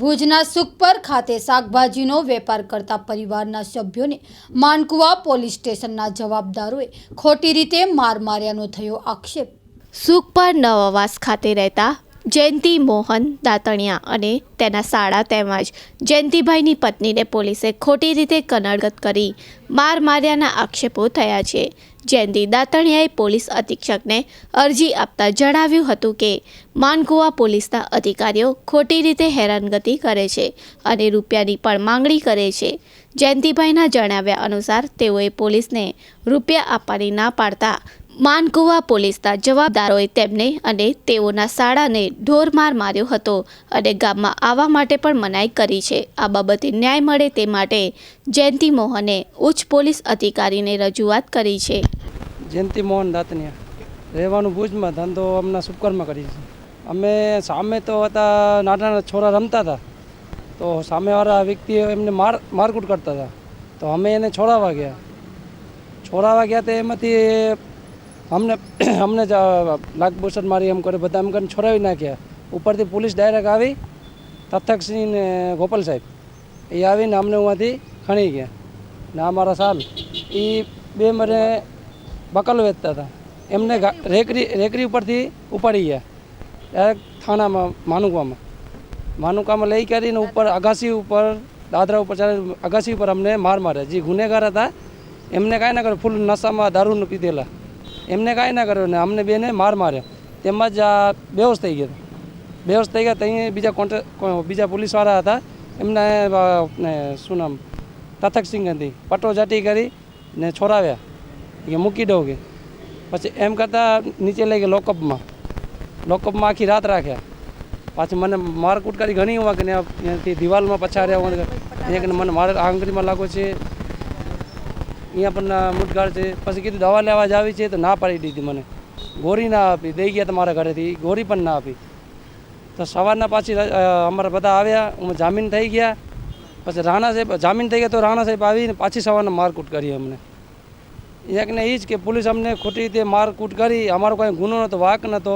ભુજના સુખપર ખાતે શાકભાજીનો વેપાર કરતા પરિવારના સભ્યોને માનકુવા પોલીસ સ્ટેશનના જવાબદારોએ ખોટી રીતે માર માર્યાનો થયો આક્ષેપ. સુખપર નવાવાસ ખાતે રહેતા જયંતિ મોહન દાતણિયા અને તેના શાળા તેમજ જયંતિભાઈની પત્નીને પોલીસે ખોટી રીતે કનડગત કરી માર માર્યાના આક્ષેપો થયા છે. જયંતિ દાતણિયાએ પોલીસ અધિક્ષકને અરજી આપતા જણાવ્યું હતું કે માનકુવા પોલીસના અધિકારીઓ ખોટી રીતે હેરાનગતિ કરે છે અને રૂપિયાની પણ માંગણી કરે છે. જયંતિભાઈના જણાવ્યા અનુસાર તેઓએ પોલીસને રૂપિયા આપવાની ના પાડતા માનકુવા પોલીસના જવાબદારોએ તેમને અને તેઓના શાળાને ઢોરમાર માર્યો હતો અને ગામમાં આવવા માટે પણ મનાઈ કરી છે. આ બાબતે ન્યાય મળે તે માટે જયંતિ મોહને ઉચ્ચ પોલીસ અધિકારીને રજૂઆત કરી છે. જયંતિ મોહન દાતનિયા. રહેવાનું ભુજમાં, ધંધો હમણાં સુપકરમાં કરી છે. અમે સામે તો હતા નાના છોરા રમતા હતા. તો સામેવાળા વ્યક્તિઓ એમને માર, મારકૂટ કરતા હતા. તો અમે એને છોડાવવા ગયા. છોડાવવા ગયા તો એમાંથી અમને અમને જ લાગભૂષણ મારી એમ કરે, બધા એમ કરીને છોડાવી નાખ્યા. ઉપરથી પોલીસ ડાયરેક્ટ આવી તથકસિંહ ને ગોપાલ સાહેબ, એ આવીને અમને ઉમાંથી ખણી ગયા. ને અમારા સાલ એ બે મને બકલ વેચતા હતા. એમને રેકરી રેકરી ઉપરથી ઉપાડી ગયા, ડાયરેક્ટ થાણામાં, માનુકામાં. માનુકામાં લઈ કરીને ઉપર, અગાસી ઉપર, દાદરા ઉપર ચાલે, અગાસી ઉપર અમને માર માર્યા. જે ગુનેગાર હતા, એમને કાંઈ ના કરે ફૂલ નશામાં, દારૂ પીધેલા. એમને કાંઈ ના કર્યું ને અમને બેને માર માર્યા. તેમજ આ બેહોશ થઈ ગયા. બેહોશ થઈ ગયા ત્યાં બીજા કોન્ટ્રે બીજા પોલીસવાળા હતા. એમને શું નામ? તથકસિંહ ગાંધી પટો જાટી કરી ને છોડાવ્યા કે મૂકી દઉં કે. પછી એમ કરતાં નીચે લઈ ગયા લોકઅપમાં. લોકઅપમાં આખી રાત રાખ્યા. પાછી મને મારકૂટ કરી ઘણી કે ને ત્યાંથી દિવાલમાં પછાડ્યા અહીંયા મને મારે આંગળીમાં લાગો છે. અહીંયા પણ મુટગાળ છે. પછી કીધું, દવા લેવા જ આવી છે તો ના પાડી દીધી મને. ગોરી ના આપી, દઈ ગયા તમારા ઘરેથી. ગોરી પણ ના આપી. તો સવારના પાછી અમારા બધા આવ્યા. અમે જામીન થઈ ગયા. પછી રાણા સાહેબ, જામીન થઈ ગયા તો રાણા સાહેબ આવીને પાછી સવારના મારકૂટ કરી અમને. એકને એ જ કે, પોલીસ અમને ખોટી રીતે મારકૂટ કરી. અમારો કોઈ ગુનો નહોતો, વાક નહોતો.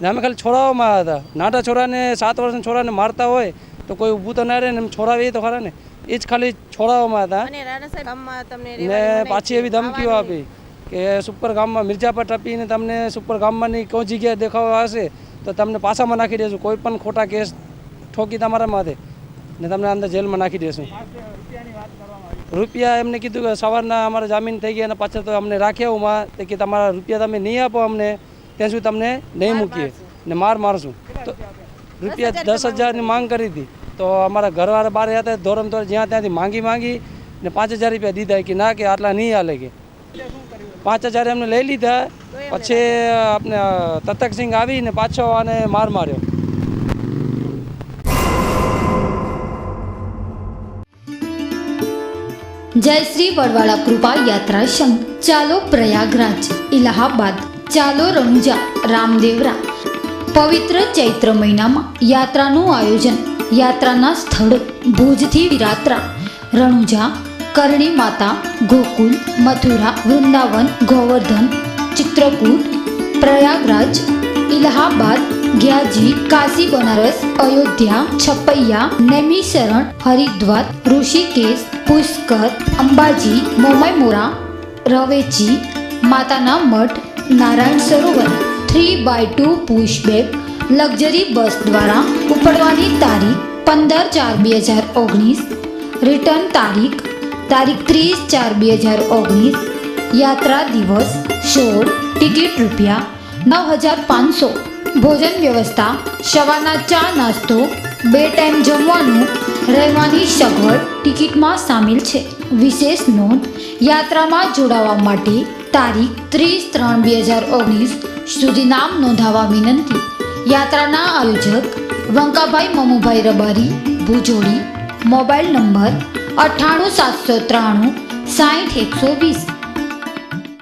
ને અમે ખાલી છોડાવવામાં આવ્યા હતા. નાના છોરાને, સાત વર્ષના છોરાને મારતા હોય તો કોઈ ઊભું તો ના રહે ને એમ છોડાવીએ તો ખરા ને? એ જ ખાલી છોડાવવામાં હતા. ને પાછી એવી ધમકીઓ આપી કે સુપર ગામમાં મિર્જાપર ટપીને તમને સુપર ગામમાંની કોઈ જગ્યાએ દેખાવા હશે તો તમને પાછામાં નાખી દેશું. કોઈ પણ ખોટા કેસ ઠોકી તમારા માથે ને તમને અંદર જેલમાં નાખી દેશું. રૂપિયા એમને કીધું કે સવારના અમારા જામીન થઈ ગયા અને પાછળ તો અમને રાખ્યા ઉમાં. તે કે તમારા રૂપિયા તમે નહીં આપો અમને ત્યાં સુધી તમને નહીં મૂકીએ. ને માર મારશું. તો રૂપિયા દસ હજારની માંગ કરી હતી. તો અમારા ઘરવાળા બાર હતા ધોરમ ધોર જ્યાં ત્યાંથી માંગી માંગી ને પાંચ હજાર રૂપિયા દીધા કે ના કે આટલા નહીં હાલે કે. પાંચ હજાર એમને લઈ લીધા, પછી આપણે તતકસિંહ આવીને પાછો અને માર માર્યો. જય શ્રી વડવાળા કૃપા યાત્રા સંઘ ચાલો પ્રયાગરાજ, ઇલાહાબાદ, ચાલો રણુજા, રામદેવરા. પવિત્ર ચૈત્ર મહિનામાં યાત્રાનું આયોજન યાત્રાના સ્થળો ભુજથી વિરાત્રા રણુજા કરણી માતા ગોકુલ મથુરા વૃંદાવન ગોવર્ધન ચિત્રકૂટ પ્રયાગરાજ ઇલાહાબાદ ગ્યાજી કાશી બનારસ અયોધ્યા છપૈયા નૈમિશરણ હરિદ્વાર ઋષિકેશ પુષ્કર અંબાજી મોમાઈમોરા રવેચી માતાના મઠ Narayan Sarovar three by two pushback luxury bus દ્વારા ઉપડવાની તારીખ પંદર ચાર બે હજાર ઓગણીસ, રિટર્ન તારીખ તારીખ ત્રીસ ચાર બે હજાર ઓગણીસ, યાત્રા દિવસ સોળ, ટિકિટ રૂપિયા નવ હજાર પાંચસો, ભોજન વ્યવસ્થા, સવારના ચા નાસ્તો, બે ટાઈમ જમવાનું, રહેવાની સગવડ ટિકિટમાં સામેલ છે. વિશેષ નોંધ, યાત્રામાં જોડાવા માટે તારીખ ત્રીસ ત્રણ બે હજાર ઓગણીસ સુધી નામ નોંધાવવા વિનંતી. યાત્રાના આયોજક વંકાભાઈ મમુભાઈ રબારી ભુજોડી મોબાઈલ નંબર અઠ્ઠાણું સાતસો ત્રાણું સાઠ એકસો વીસ.